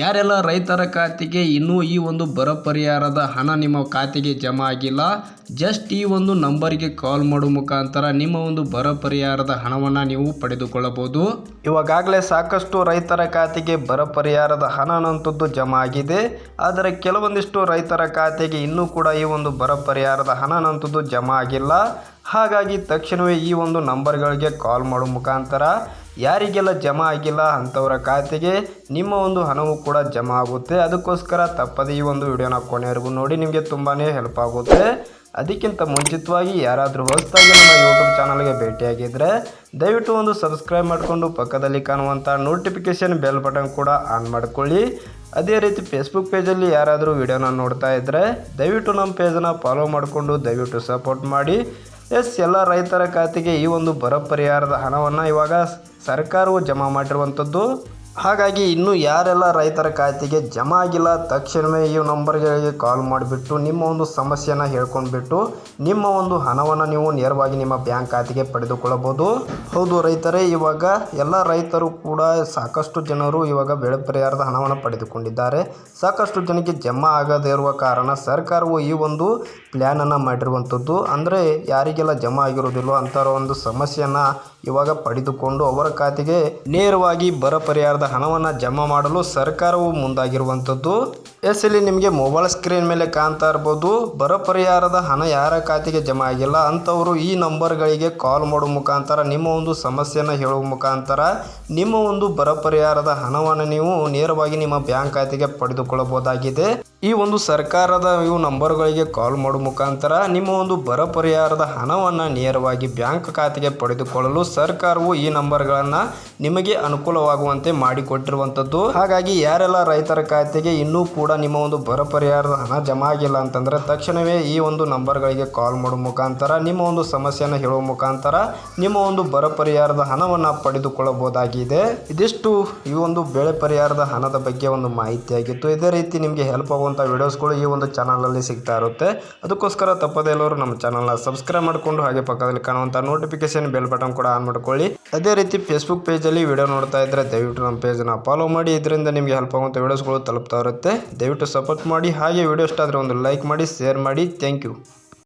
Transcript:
ಯಾರೆಲ್ಲ ರೈತರ ಖಾತೆಗೆ ಇನ್ನೂ ಈ ಒಂದು ಬರ ಪರಿಹಾರದ ಹಣ ನಿಮ್ಮ ಖಾತೆಗೆ ಜಮಾ ಆಗಿಲ್ಲ ಜಸ್ಟ್ ಈ ಒಂದು ನಂಬರಿಗೆ ಕಾಲ್ ಮಾಡೋ ಮುಖಾಂತರ ನಿಮ್ಮ ಒಂದು ಬರ ಪರಿಹಾರದ ಹಣವನ್ನು ನೀವು ಪಡೆದುಕೊಳ್ಳಬಹುದು. ಇವಾಗಲೇ ಸಾಕಷ್ಟು ರೈತರ ಖಾತೆಗೆ ಬರ ಪರಿಹಾರದ ಹಣ ಅನ್ನೋಂಥದ್ದು ಜಮಾ ಆಗಿದೆ, ಆದರೆ ಕೆಲವೊಂದಿಷ್ಟು ರೈತರ ಖಾತೆಗೆ ಇನ್ನೂ ಕೂಡ ಈ ಒಂದು ಬರ ಪರಿಹಾರದ ಹಣ ಅನ್ನೋಂಥದ್ದು ಜಮಾ ಆಗಿಲ್ಲ. ಹಾಗಾಗಿ ತಕ್ಷಣವೇ ಈ ಒಂದು ನಂಬರ್ಗಳಿಗೆ ಕಾಲ್ ಮಾಡೋ ಮುಖಾಂತರ ಯಾರಿಗೆಲ್ಲ ಜಮಾ ಆಗಿಲ್ಲ ಅಂಥವರ ಖಾತೆಗೆ ನಿಮ್ಮ ಒಂದು ಹಣವು ಕೂಡ ಜಮಾ ಆಗುತ್ತೆ. ಅದಕ್ಕೋಸ್ಕರ ತಪ್ಪದೆ ಈ ಒಂದು ವಿಡಿಯೋನ ಕೊನೆವರೆಗೂ ನೋಡಿ, ನಿಮಗೆ ತುಂಬಾ ಹೆಲ್ಪ್ ಆಗುತ್ತೆ. ಅದಕ್ಕಿಂತ ಮುಂಚಿತವಾಗಿ ಯಾರಾದರೂ ಹೊಸದಾಗಿ ನಮ್ಮ ಯೂಟ್ಯೂಬ್ ಚಾನಲ್ಗೆ ಭೇಟಿಯಾಗಿದ್ದರೆ ದಯವಿಟ್ಟು ಒಂದು ಸಬ್ಸ್ಕ್ರೈಬ್ ಮಾಡಿಕೊಂಡು ಪಕ್ಕದಲ್ಲಿ ಕಾಣುವಂಥ ನೋಟಿಫಿಕೇಷನ್ ಬೆಲ್ ಬಟನ್ ಕೂಡ ಆನ್ ಮಾಡಿಕೊಳ್ಳಿ. ಅದೇ ರೀತಿ ಫೇಸ್ಬುಕ್ ಪೇಜಲ್ಲಿ ಯಾರಾದರೂ ವಿಡಿಯೋನ ನೋಡ್ತಾ ಇದ್ದರೆ ದಯವಿಟ್ಟು ನಮ್ಮ ಪೇಜನ್ನು ಫಾಲೋ ಮಾಡಿಕೊಂಡು ದಯವಿಟ್ಟು ಸಪೋರ್ಟ್ ಮಾಡಿ. ಎಸ್ ಎಲ್ಲ ರೈತರ ಖಾತೆಗೆ ಈ ಒಂದು ಬರ ಪರಿಹಾರದ ಹಣವನ್ನು ಇವಾಗ ಸರ್ಕಾರವು ಜಮಾ ಮಾಡಿರುವಂಥದ್ದು. ಹಾಗಾಗಿ ಇನ್ನು ಯಾರೆಲ್ಲ ರೈತರ ಖಾತೆಗೆ ಜಮಾ ಆಗಿಲ್ಲ, ತಕ್ಷಣವೇ ಈ ನಂಬರ್ಗಳಿಗೆ ಕಾಲ್ ಮಾಡಿಬಿಟ್ಟು ನಿಮ್ಮ ಒಂದು ಸಮಸ್ಯೆನ ಹೇಳ್ಕೊಂಡ್ಬಿಟ್ಟು ನಿಮ್ಮ ಒಂದು ಹಣವನ್ನು ನೀವು ನೇರವಾಗಿ ನಿಮ್ಮ ಬ್ಯಾಂಕ್ ಖಾತೆಗೆ ಪಡೆದುಕೊಳ್ಳಬಹುದು. ಹೌದು ರೈತರೇ, ಇವಾಗ ಎಲ್ಲ ರೈತರು ಕೂಡ ಸಾಕಷ್ಟು ಜನರು ಇವಾಗ ಬೆಳೆ ಪರಿಹಾರದ ಹಣವನ್ನು ಪಡೆದುಕೊಂಡಿದ್ದಾರೆ. ಸಾಕಷ್ಟು ಜನಕ್ಕೆ ಜಮಾ ಆಗದೇ ಇರುವ ಕಾರಣ ಸರ್ಕಾರವು ಈ ಒಂದು ಪ್ಲ್ಯಾನನ್ನು ಮಾಡಿರುವಂಥದ್ದು ಅಂದರೆ ಯಾರಿಗೆಲ್ಲ ಜಮಾ ಆಗಿರೋದಿಲ್ಲ ಅಂಥವ್ರ ಒಂದು ಸಮಸ್ಯೆಯನ್ನು ಇವಾಗ ಪಡೆದುಕೊಂಡು ಅವರ ಖಾತೆಗೆ ನೇರವಾಗಿ ಬರ ಪರಿಹಾರದ ಹಣವನ್ನು ಜಮಾ ಮಾಡಲು ಸರ್ಕಾರವು ಮುಂದಾಗಿರುವಂಥದ್ದು. ಎಸ್ ಇಲ್ಲಿ ನಿಮಗೆ ಮೊಬೈಲ್ ಸ್ಕ್ರೀನ್ ಮೇಲೆ ಕಾಣ್ತಾ ಇರ್ಬೋದು. ಬರ ಪರಿಹಾರದ ಹಣ ಯಾರ ಖಾತೆಗೆ ಜಮಾ ಆಗಿಲ್ಲ ಅಂಥವರು ಈ ನಂಬರ್ಗಳಿಗೆ ಕಾಲ್ ಮಾಡುವ ಮುಖಾಂತರ ನಿಮ್ಮ ಒಂದು ಸಮಸ್ಯೆಯನ್ನು ಹೇಳುವ ಮುಖಾಂತರ ನಿಮ್ಮ ಒಂದು ಬರ ಪರಿಹಾರದ ಹಣವನ್ನು ನೀವು ನೇರವಾಗಿ ನಿಮ್ಮ ಬ್ಯಾಂಕ್ ಖಾತೆಗೆ ಪಡೆದುಕೊಳ್ಳಬಹುದಾಗಿದೆ. ಈ ಒಂದು ಸರ್ಕಾರದ ಇವು ನಂಬರ್ಗಳಿಗೆ ಕಾಲ್ ಮಾಡುವ ಮುಖಾಂತರ ನಿಮ್ಮ ಒಂದು ಬರ ಪರಿಹಾರದ ಹಣವನ್ನು ನೇರವಾಗಿ ಬ್ಯಾಂಕ್ ಖಾತೆಗೆ ಪಡೆದುಕೊಳ್ಳಲು ಸರ್ಕಾರವು ಈ ನಂಬರ್ಗಳನ್ನು ನಿಮಗೆ ಅನುಕೂಲವಾಗುವಂತೆ ಮಾಡಿಕೊಟ್ಟಿರುವಂಥದ್ದು. ಹಾಗಾಗಿ ಯಾರೆಲ್ಲ ರೈತರ ಖಾತೆಗೆ ಇನ್ನೂ ಕೂಡ ನಿಮ್ಮ ಒಂದು ಬರ ಪರಿಹಾರದ ಹಣ ಜಮಾ ಆಗಿಲ್ಲ ಅಂತಂದರೆ ತಕ್ಷಣವೇ ಈ ಒಂದು ನಂಬರ್ಗಳಿಗೆ ಕಾಲ್ ಮಾಡುವ ಮುಖಾಂತರ, ನಿಮ್ಮ ಒಂದು ಸಮಸ್ಯೆಯನ್ನು ಹೇಳುವ ಮುಖಾಂತರ ನಿಮ್ಮ ಒಂದು ಬರ ಪರಿಹಾರದ ಹಣವನ್ನು ಪಡೆದುಕೊಳ್ಳಬಹುದಾಗಿದೆ. ಇದಿಷ್ಟು ಈ ಒಂದು ಬೆಳೆ ಪರಿಹಾರದ ಹಣದ ಬಗ್ಗೆ ಒಂದು ಮಾಹಿತಿಯಾಗಿತ್ತು. ಇದೇ ರೀತಿ ನಿಮಗೆ ಹೆಲ್ಪ್ ಆಗುವಂಥ ವಿಡಿಯೋಸ್ಗಳು ಈ ಒಂದು ಚಾನಲಲ್ಲಿ ಸಿಗ್ತಾ ಇರುತ್ತೆ. ಅದಕ್ಕೋಸ್ಕರ ತಪ್ಪದೇ ಎಲ್ಲರೂ ನಮ್ಮ ಚಾನಲ್ನ ಸಬ್ಸ್ಕ್ರೈಬ್ ಮಾಡಿಕೊಂಡು ಹಾಗೆ ಪಕ್ಕದಲ್ಲಿ ಕಾಣುವಂಥ ನೋಟಿಫಿಕೇಶನ್ ಬೆಲ್ ಬಟನ್ ಕೂಡ ಆನ್ ಮಾಡ್ಕೊಳ್ಳಿ. ಅದೇ ರೀತಿ ಫೇಸ್ಬುಕ್ ಪೇಜಲ್ಲಿ ವಿಡಿಯೋ ನೋಡ್ತಾ ಇದ್ದರೆ ದಯವಿಟ್ಟು ನಮ್ಮ ಪೇಜನ್ನು ಫಾಲೋ ಮಾಡಿ. ಇದರಿಂದ ನಿಮಗೆ ಹೆಲ್ಪ್ ಆಗುವಂಥ ವೀಡಿಯೋಸ್ಗಳು ತಲುಪ್ತಾ ಇರುತ್ತೆ. ದಯವಿಟ್ಟು ಸಪೋರ್ಟ್ ಮಾಡಿ. ಹಾಗೆ ವಿಡಿಯೋ ಇಷ್ಟ ಆದರೆ ಒಂದು ಲೈಕ್ ಮಾಡಿ ಶೇರ್ ಮಾಡಿ. Thank you